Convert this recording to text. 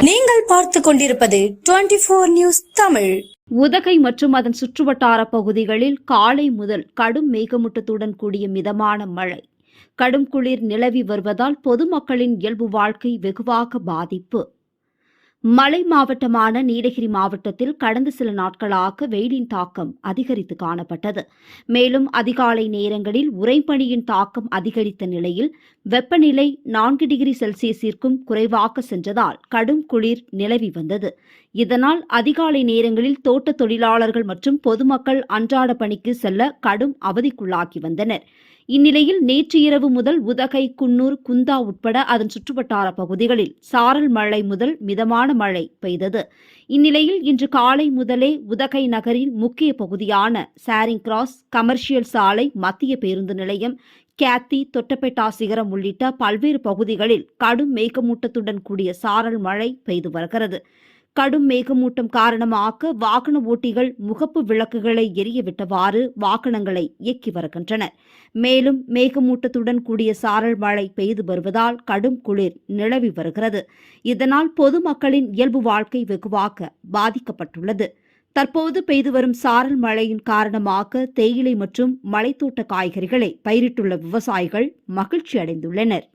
நீங்கள் பார்த்து கொண்டிருப்பது twenty four news Tamil. Udhagai மற்றும் அதன் சுற்றுவட்டார பகுதிகளில் காலை முதல் கடும் மேகமூட்டத்துடன் கூடிய மிதமான மழை. கடும் குளிர் நிலவி வருவதால் பொதுமக்களின் இயல்பு வாழ்க்கை வெகுவாக பாதிப்பு. மலை மாவட்டமான நீலகிரி மாவட்டத்தில் கடந்த சில நாட்களாக வெயிலின் தாக்கம் அதிகரித்து காணப்பட்டது. மேலும் அதிகாலை நேரங்களில் உறைபனியின் தாக்கம் அதிகரித்த நிலையில் வெப்பநிலை நான்கு டிகிரி செல்சியஸிற்கும் குறைவாக சென்றதால் கடும் குளிர் நிலவி வந்தது. இதனால் அதிகாலை நேரங்களில் தோட்ட தொழிலாளர்கள் மற்றும் பொதுமக்கள் அன்றாட பணிக்கு செல்ல கடும் அவதிக்குள்ளாகி வந்தனர். இந்நிலையில் நேற்று இரவு முதல் உதகை குன்னூர் குந்தா உட்பட அதன் சுற்றுவட்டார பகுதிகளில் சாரல் மழை முதல் மிதமான மழை பெய்தது. இந்நிலையில் இன்று காலை முதலே உதகை நகரின் முக்கிய பகுதியான சாரிங் கிராஸ் கமர்ஷியல் சாலை மத்திய பேருந்து நிலையம் கேத்தி தொட்டப்பேட்டா சிகரம் உள்ளிட்ட பல்வேறு பகுதிகளில் கடும் மேகமூட்டத்துடன் கூடிய சாரல் மழை பெய்து வருகிறது. கடும் மேகமூட்டம் காரணமாக வாகன ஓட்டிகள் முகப்பு விளக்குகளை எரிய விட்டவாறு வாகனங்களை இயக்கி வருகின்றனர். மேலும் மேகமூட்டத்துடன் கூடிய சாரல் மழை பெய்து வருவதால் கடும் குளிர் நிலவி வருகிறது. இதனால் பொதுமக்களின் இயல்பு வாழ்க்கை வெகுவாக பாதிக்கப்பட்டுள்ளது. தற்போது பெய்து வரும் சாரல் மழையின் காரணமாக தேயிலை மற்றும் மலைத்தோட்ட காய்கறிகளை பயிரிட்டுள்ள விவசாயிகள் மகிழ்ச்சி அடைந்துள்ளனர்